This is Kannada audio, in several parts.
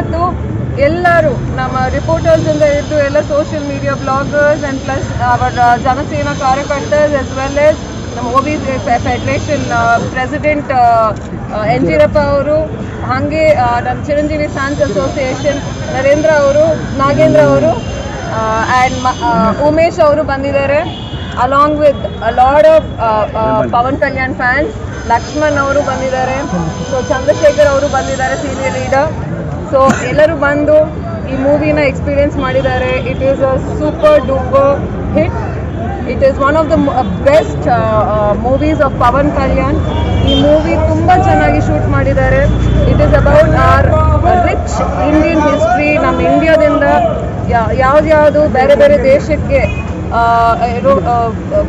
ಇವತ್ತು ಎಲ್ಲರೂ ನಮ್ಮ ರಿಪೋರ್ಟರ್ಸ್ ಇಂದ ಹಿಡಿದು ಎಲ್ಲ social media bloggers and plus ಅವರ ಜನಸೇನಾ ಕಾರ್ಯಕರ್ತರ್ಸ್ ಎಸ್ ವೆಲ್ ಎಸ್ ನಮ್ಮ O B federation president N Jirappa ಅವರು ಹಾಗೆ ಆ, ನಮ್ಮ ಚಿರಂಜೀವಿ ಫ್ಯಾನ್ಸ್ ಅಸೋಸಿಯೇಷನ್ ನರೇಂದ್ರ ಅವರು ನಾಗೇಂದ್ರ ಅವರು ಆ್ಯಂಡ್ ಉಮೇಶ್ ಅವರು ಬಂದಿದ್ದಾರೆ along with lord of Pawan Kalyan fans Lakshman ಅವರು ಬಂದಿದ್ದಾರೆ ಸೊ ಚಂದ್ರಶೇಖರ್ ಅವರು ಬಂದಿದ್ದಾರೆ ಸೀನಿಯರ್ ಲೀಡರ್ ಸೊ ಎಲ್ಲರೂ ಬಂದು ಈ ಮೂವಿನ ಎಕ್ಸ್ಪೀರಿಯನ್ಸ್ ಮಾಡಿದ್ದಾರೆ. It is a super duper hit it is one of the best movies of Pawan Kalyan ಈ ಮೂವಿ ತುಂಬ ಚೆನ್ನಾಗಿ ಶೂಟ್ ಮಾಡಿದ್ದಾರೆ. It is about our rich Indian history ನಮ್ಮ ಇಂಡಿಯಾದಿಂದ ಯಾವ್ದ್ಯಾವುದು ಬೇರೆ ಬೇರೆ ದೇಶಕ್ಕೆ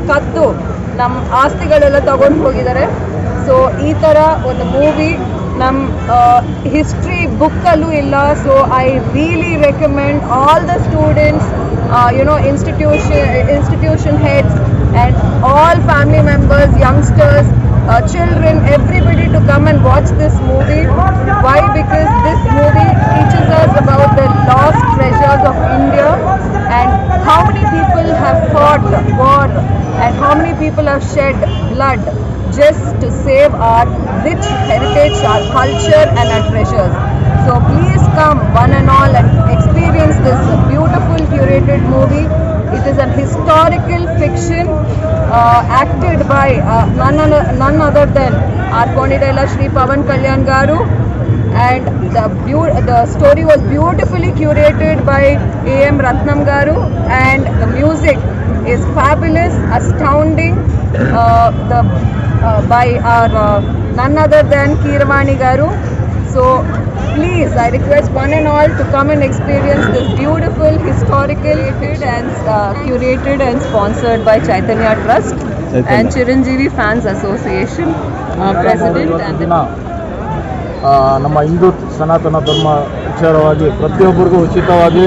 ಕದ್ದು ನಮ್ಮ ಆಸ್ತಿಗಳೆಲ್ಲ ತಗೊಂಡು ಹೋಗಿದ್ದಾರೆ. ಸೊ ಈ ಥರ ಒಂದು ಮೂವಿ ನಮ್ಮ ಹಿಸ್ಟ್ರಿ ಬುಕ್ಕಲ್ಲೂ ಇಲ್ಲ so I really recommend all the students you know institution institution heads and all family members youngsters children, everybody to come and watch this movie. Why? Because this movie teaches us about the lost treasures of India and how many people have fought war and how many people have shed blood just to save our rich heritage, our culture and our treasures. So please come one and all and experience this beautiful curated movie. It is an historical fiction uh, acted by uh, none, other- none other than our Konidela Shri Pavan Kalyan Garu and the, the story was beautifully curated by A.M. Ratnam Garu and the music is fabulous, astounding uh, the, uh, by our uh, none other than Kiravani Garu. So please, I request one and all to come and experience this beautiful historical and uh, curated and sponsored by Chaitanya Trust and Chiranjeevi Fans Association uh, President and the ನಮ್ಮ ಹಿಂದೂ ಸನಾತನ ಧರ್ಮ ವಿಚಾರವಾಗಿ ಪ್ರತಿಯೊಬ್ಬರಿಗೂ ಉಚಿತವಾಗಿ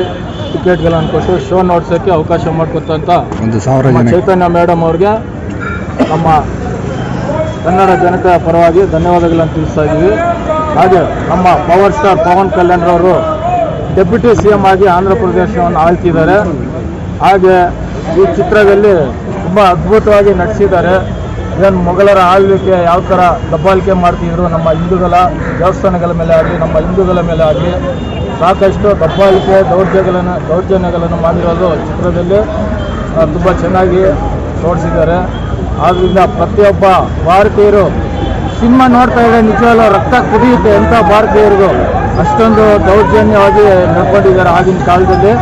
ಟಿಕೆಟ್ಗಳನ್ನು ಕೊಟ್ಟು ಶೋ ನೋಡ್ಸೋಕ್ಕೆ ಅವಕಾಶ ಮಾಡಿಕೊಟ್ಟಂಥ ಒಂದು ಸಾವಿರ ನಮ್ಮ ಚೈತನ್ಯ ಮೇಡಮ್ ಅವ್ರಿಗೆ ನಮ್ಮ ಕನ್ನಡ ಜನತೆಯ ಪರವಾಗಿ ಧನ್ಯವಾದಗಳನ್ನು ತಿಳಿಸ್ತಾ ಇದ್ದೀವಿ. ಹಾಗೆ ನಮ್ಮ ಪವರ್ ಸ್ಟಾರ್ ಪವನ್ ಕಲ್ಯಾಣ್ರವರು ಡೆಪ್ಯೂಟಿ ಸಿ ಎಂ ಆಗಿ ಆಂಧ್ರ ಪ್ರದೇಶವನ್ನು ಆಳ್ತಿದ್ದಾರೆ. ಹಾಗೆ ಈ ಚಿತ್ರದಲ್ಲಿ ತುಂಬ ಅದ್ಭುತವಾಗಿ ನಟಿಸಿದ್ದಾರೆ. ಏನು ಮೊಘಲರ ಆಳ್ವಿಕೆ ಯಾವ ಥರ ದಬ್ಬಾಳಿಕೆ ಮಾಡ್ತಿದ್ರು ನಮ್ಮ ಹಿಂದೂಗಳ ದೇವಸ್ಥಾನಗಳ ಮೇಲೆ ಆಗಲಿ ನಮ್ಮ ಹಿಂದೂಗಳ ಮೇಲೆ ಆಗಲಿ ಸಾಕಷ್ಟು ದಬ್ಬಾಳಿಕೆ ದೌರ್ಜನ್ಯಗಳನ್ನು ದೌರ್ಜನ್ಯಗಳನ್ನು ಮಾಡಿರೋದು ಚಿತ್ರದಲ್ಲಿ ತುಂಬ ಚೆನ್ನಾಗಿ ತೋರಿಸಿದ್ದಾರೆ. ಆದ್ದರಿಂದ ಪ್ರತಿಯೊಬ್ಬ ಭಾರತೀಯರು ಸಿನಿಮಾ ನೋಡ್ತಾ ಇದ್ದಾರೆ ನಿಜವಾಗ್ಲೂ ರಕ್ತ ಕುದಿಯುತ್ತೆ ಎಂಥ ಭಾರತೀಯರಿಗೂ ಅಷ್ಟೊಂದು ದೌರ್ಜನ್ಯವಾಗಿ ನಡ್ಕೊಂಡಿದ್ದಾರೆ ಆಗಿನ ಕಾಲದಲ್ಲಿ.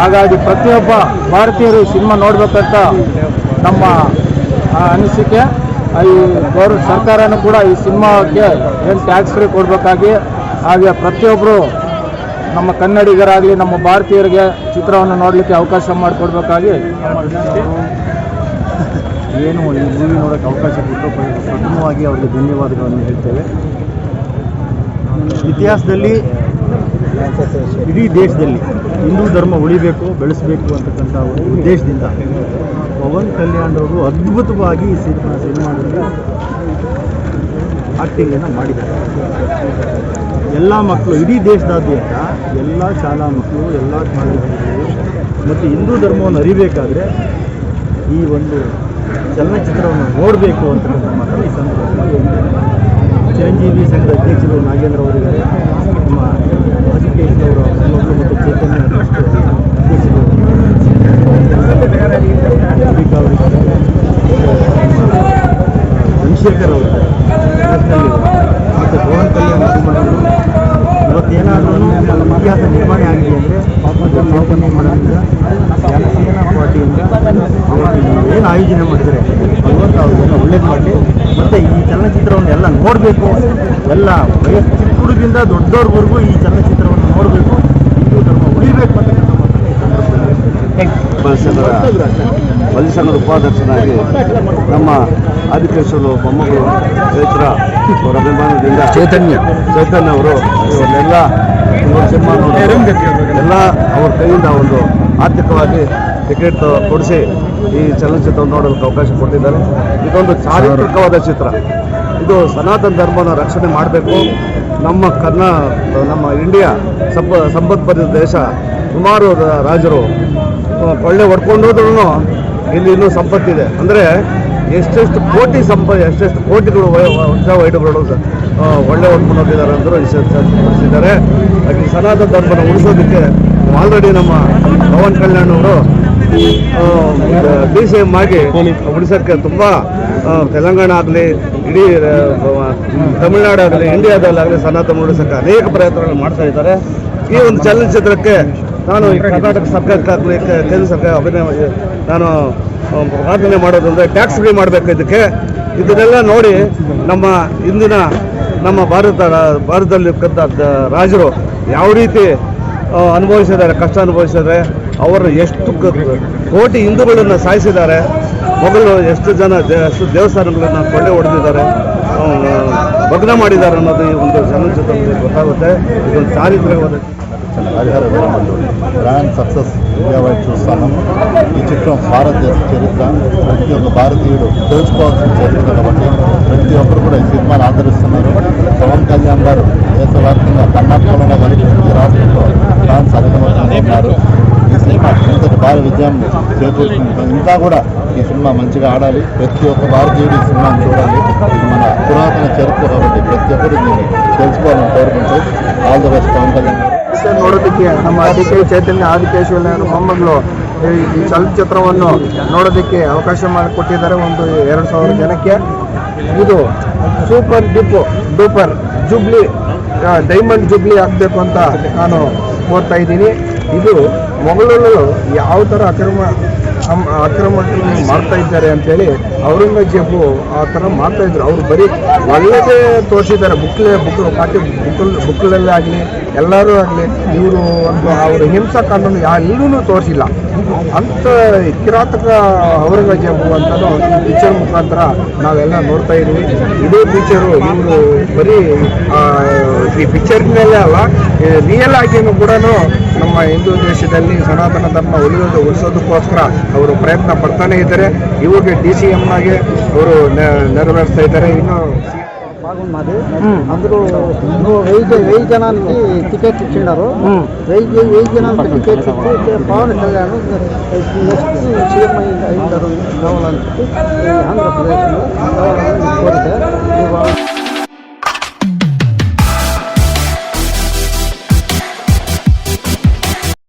ಹಾಗಾಗಿ ಪ್ರತಿಯೊಬ್ಬ ಭಾರತೀಯರು ಸಿನಿಮಾ ನೋಡ್ಬೇಕಂತ ನಮ್ಮ ಅನಿಸಿಕೆ. ಈ ಗೌರ್ ಸರ್ಕಾರನೂ ಕೂಡ ಈ ಸಿನಿಮಾಕ್ಕೆ ಏನು ಟ್ಯಾಕ್ಸ್ ಫ್ರೀ ಕೊಡಬೇಕಾಗಿ, ಹಾಗೆ ಪ್ರತಿಯೊಬ್ಬರು ನಮ್ಮ ಕನ್ನಡಿಗರಾಗಲಿ, ನಮ್ಮ ಭಾರತೀಯರಿಗೆ ಚಿತ್ರವನ್ನು ನೋಡಲಿಕ್ಕೆ ಅವಕಾಶ ಮಾಡಿಕೊಡ್ಬೇಕಾಗಿ ಏನು ಈ ಮೂವಿ ನೋಡೋಕ್ಕೆ ಅವಕಾಶ ಕೊಟ್ಟು ಪ್ರ- ಪ್ರಥಮವಾಗಿ ಅವರಿಗೆ ಧನ್ಯವಾದಗಳನ್ನು ಹೇಳ್ತೇವೆ. ಇತಿಹಾಸದಲ್ಲಿ, ಇಡೀ ದೇಶದಲ್ಲಿ ಹಿಂದೂ ಧರ್ಮ ಉಳಿಬೇಕು, ಬೆಳೆಸಬೇಕು ಅಂತಕ್ಕಂಥ ಒಂದು ಉದ್ದೇಶದಿಂದ ಪವನ್ ಕಲ್ಯಾಣ್ರವರು ಅದ್ಭುತವಾಗಿ ಈ ಸಿನಿಮಾ ಸಿನಿಮಾದಲ್ಲಿ ಆ್ಯಕ್ಟಿಂಗನ್ನು ಮಾಡಿದ್ದಾರೆ. ಎಲ್ಲ ಮಕ್ಕಳು, ಇಡೀ ದೇಶದಾದ್ಯಂತ ಎಲ್ಲ ಶಾಲಾ ಮಕ್ಕಳು, ಎಲ್ಲ ಕಾಲೇಜುಗಳು ಮತ್ತು ಹಿಂದೂ ಧರ್ಮವನ್ನು ಅರಿಬೇಕಾದ್ರೆ ಈ ಒಂದು ಚಲನಚಿತ್ರವನ್ನು ನೋಡಬೇಕು ಅಂತ ಮಾತ್ರ ಈ ಸಂದರ್ಭದಲ್ಲಿ. ಚಿರಂಜೀವಿ ಸಂಘದ ಅಧ್ಯಕ್ಷರು ನಾಗೇಂದ್ರ ಅವರಿದ್ದಾರೆ. ನಮ್ಮ ಅಜಿಕೇಶ್ ಅವರು ಮತ್ತು ಚೈತನ್ಯ ಅಧ್ಯಕ್ಷರು ಅಂಬಿಕಾ ಅವರಿದ್ದಾರೆ. ಚಂದ್ರಶೇಖರ್ ಅವರು ಮತ್ತು ಪವನ್ ಕಲ್ಯಾಣ್ ಅಭಿಮಾನಿಗಳು ಇವತ್ತೇನಾದರೂ ಇತಿಹಾಸ ನಿರ್ಮಾಣ ಆಗಿದೆ ಅಂದರೆ ಚೈತನ್ಯ ಮಾಡೋದ್ರಿಂದ ಜನಸೇನಾ ಪಾರ್ಟಿಯಿಂದ ಏನು ಆಯೋಜನೆ ಮಾಡಿದರೆ ಭಗವಂತ ಅವ್ರಿಗೆಲ್ಲ ಒಳ್ಳೇದು ಮಾಡಲಿ. ಮತ್ತು ಈ ಚಲನಚಿತ್ರವನ್ನು ಎಲ್ಲ ನೋಡಬೇಕು. ಎಲ್ಲ ವಯಸ್ಸು ಚಿಕ್ಕ ಹುಡುಗಿಂದ ದೊಡ್ಡವ್ರವರೆಗೂ ಈ ಚಲನಚಿತ್ರವನ್ನು ನೋಡಬೇಕು ಹಿಂದೂ ಧರ್ಮ ಉಳಿಬೇಕು ಅಂತ ಬಲಿ ಸಂಘದ ಉಪಾಧ್ಯಕ್ಷನಾಗಿ ನಮ್ಮ ಆದಿಕೇಶ್ವರು ಮೊಮ್ಮಗಳು ಚೈತ್ರ ಅವರ ಅಭಿಮಾನದಿಂದ ಚೈತನ್ಯ. ಚೈತನ್ಯ ಅವರು ಇವನ್ನೆಲ್ಲ ಇವರು ಸಿನಿಮಾ ಎಲ್ಲ ಅವ್ರ ಕೈಯಿಂದ ಒಂದು ಆರ್ಥಿಕವಾಗಿ ಟಿಕೆಟ್ ಕೊಡಿಸಿ ಈ ಚಲನಚಿತ್ರವನ್ನು ನೋಡೋದಕ್ಕೆ ಅವಕಾಶ ಕೊಟ್ಟಿದ್ದಾರೆ. ಇದೊಂದು ಚಾರಿತ್ರಿಕವಾದ ಚಿತ್ರ. ಇದು ಸನಾತನ ಧರ್ಮನ ರಕ್ಷಣೆ ಮಾಡಬೇಕು. ನಮ್ಮ ಕರ್ನಾ ನಮ್ಮ ಇಂಡಿಯಾ ಸಂಪ ಸಂಪತ್ಪದ ದೇಶ ಸುಮಾರು ರಾಜರು ಆ, ಕೊಳ್ಳೆ ಹೊಡ್ಕೊಂಡು ಹೋದ್ರೂ ಇಲ್ಲಿ ಇನ್ನೂ ಸಂಪತ್ತಿದೆ. ಅಂದರೆ ಎಷ್ಟೆಷ್ಟು ಕೋಟಿ ಸಂಪ ಎಷ್ಟೆಷ್ಟು ಕೋಟಿಗಳು ವರ್ಷ ಸರ್. ಒಳ್ಳೆ ಹೊಡ್ಕೊಂಡು ಹೋಗಿದ್ದಾರೆ ಅಂದರು ತಿಳಿಸಿದ್ದಾರೆ ಹಾಗೆ ಸನಾತನ ಧರ್ಮನ ಉಳಿಸೋದಕ್ಕೆ ಆಲ್ರೆಡಿ ನಮ್ಮ ಪವನ್ ಕಲ್ಯಾಣ್ ಅವರು ಡಿ ಸಿ ಎಂ ಆಗಿ ಉಳಿಸೋಕ್ಕೆ ತುಂಬ ತೆಲಂಗಾಣ ಆಗಲಿ ಇಡೀ ಆ, ತಮಿಳ್ನಾಡು ಆಗಲಿ ಇಂಡಿಯಾದಲ್ಲಾಗಲಿ ಸನಾತನ ಉಳಿಸೋಕ್ಕೆ ಅನೇಕ ಪ್ರಯತ್ನಗಳು ಮಾಡ್ತಾ ಇದ್ದಾರೆ. ಈ ಒಂದು ಚಲನಚಿತ್ರಕ್ಕೆ ನಾನು ಈ ಕರ್ನಾಟಕ ಸರ್ಕಾರಕ್ಕಾಗಲಿ ಕೇಂದ್ರ ಸರ್ಕಾರ ಅಭಿನಯ ನಾನು ಪ್ರಾರ್ಥನೆ ಮಾಡೋದಂದರೆ ಟ್ಯಾಕ್ಸ್ ಫ್ರೀ ಮಾಡಬೇಕು ಇದಕ್ಕೆ. ಇದನ್ನೆಲ್ಲ ನೋಡಿ ನಮ್ಮ ಇಂದಿನ ನಮ್ಮ ಭಾರತ ಭಾರತದಲ್ಲಿರ್ತಕ್ಕಂಥ ದ- ರಾಜರು ಯಾವ ರೀತಿ ಅನುಭವಿಸಿದ್ದಾರೆ, ಕಷ್ಟ ಅನುಭವಿಸಿದ್ದಾರೆ, ಅವರು ಎಷ್ಟು ಕೋಟಿ ಹಿಂದೂಗಳನ್ನು ಸಾಯಿಸಿದ್ದಾರೆ ಮೊದಲು ಎಷ್ಟು ಜನ ಎಷ್ಟು ದೇವಸ್ಥಾನಗಳನ್ನು ಕೊಳ್ಳೆ ಹೊಡೆದಿದ್ದಾರೆ ಭಗ್ನ ಮಾಡಿದ್ದಾರೆ ಅನ್ನೋದು ಈ ಒಂದು ಚಲನಚಿತ್ರದಲ್ಲಿ ಗೊತ್ತಾಗುತ್ತೆ. ಇದೊಂದು ಚಾರಿತ್ರಿಕವಾದ హరిహర వీరమల్లుడు. గ్రాండ్ సక్సెస్ ఇండియా వైడ్ చూస్తాను ఈ చిత్రం భారతదేశ చరిత్ర. ప్రతి ఒక్క భారతీయుడు తెలుసుకోవాల్సిన చరిత్ర కాబట్టి ప్రతి ఒక్కరు కూడా ఈ సినిమాను ఆదరిస్తున్నారు. పవన్ కళ్యాణ్ గారు దేశవ్యాప్తంగా కర్ణాటకలో కానీ ఈ రాష్ట్రంలో ఫ్రాన్స్ అధికమవుతున్నారు ఈ సినిమా ఇంతటి భారీ విజయం చేకూరుతుంది. ఇంకా కూడా ఈ సినిమా మంచిగా ఆడాలి ప్రతి ఒక్క భారతీయుడు ఈ సినిమాను చూడాలి ఇది మన పురాతన చరిత్ర కాబట్టి ప్రతి ఒక్కరు దీన్ని తెలుసుకోవాలని కోరుకుంటూ all the best Pawan Kalyan గారు ಪಿಕ್ಚರ್ ನೋಡೋದಕ್ಕೆ ನಮ್ಮ ಡಿ ಕೆ ಚೈತನ್ಯ ಆದಿಕೇಶವ ಮೊಮ್ಮಗಳು ಈ- ಈ ಚಲನಚಿತ್ರವನ್ನು ನೋಡೋದಕ್ಕೆ ಅವಕಾಶ ಮಾಡಿಕೊಟ್ಟಿದ್ದಾರೆ ಒಂದು ಎರಡು ಸಾವಿರ ಜನಕ್ಕೆ ಇದು ಸೂಪರ್ ಡಿಪೋ ಡೂಪರ್ ಜುಬ್ಲಿ ಆ, ಡೈಮಂಡ್ ಜುಬ್ಲಿ ಆಗಬೇಕು ಅಂತ ನಾನು ಓದ್ತಾ ಇದ್ದೀನಿ ಇದು ಮೊಘಲರು ಯಾವ ಥರ ಅಕ್ರಮ ಅಮ್- ಅಕ್ರಮಗಳನ್ನು ಮಾಡ್ತಾ ಇದ್ದಾರೆ ಅಂತೇಳಿ ಔರಂಗಜೇಬು ಆ ಥರ ಮಾಡ್ತಾ ಇದ್ರು. ಅವರು ಬರೀ ಒಳ್ಳೆಯದೇ ತೋರಿಸಿದ್ದಾರೆ. ಬುಕ್ಲೆ, ಬುಕ್ ಪಾಠ್ಯ ಬುಕ್ಕಲ್ ಬುಕ್ಲಲ್ಲೇ ಆಗಲಿ, ಎಲ್ಲರೂ ಆಗಲಿ, ಇವರು ಒಂದು, ಅವರ ಹಿಂಸಾ ಕಾನೂನು ಎಲ್ಲೂ ತೋರಿಸಿಲ್ಲ. ಅಂಥ ಕಿರಾತಕ ಔರಂಗಜೇಬು ಅಂತಲೂ ಪಿಕ್ಚರ್ ಮುಖಾಂತರ ನಾವೆಲ್ಲ ನೋಡ್ತಾ ಇದ್ವಿ. ಇದೇ ಪಿಕ್ಚರು ಇವರು ಬರೀ ಈ ಪಿಕ್ಚರ್ನಲ್ಲೇ ಅಲ್ಲ ರಿಯಲ್ ಆಗಿನೂ ಕೂಡ ನಮ್ಮ ಹಿಂದೂ ದೇಶದಲ್ಲಿ ಸನಾತನ ಧರ್ಮ ಉಳಿಯೋದು ಉಳಿಸೋದಕ್ಕೋಸ್ಕರ ಅವರು ಪ್ರಯತ್ನ ಪಡ್ತಾನೇ ಇದ್ದಾರೆ. ಇವರಿಗೆ ಡಿ ಸಿ ಎಂ ಆಗಿ ಅವರು ನೆರವೇರಿಸ್ತಾ ಇದ್ದಾರೆ. ಇನ್ನು ಭಾಗ ಮಾಡಿ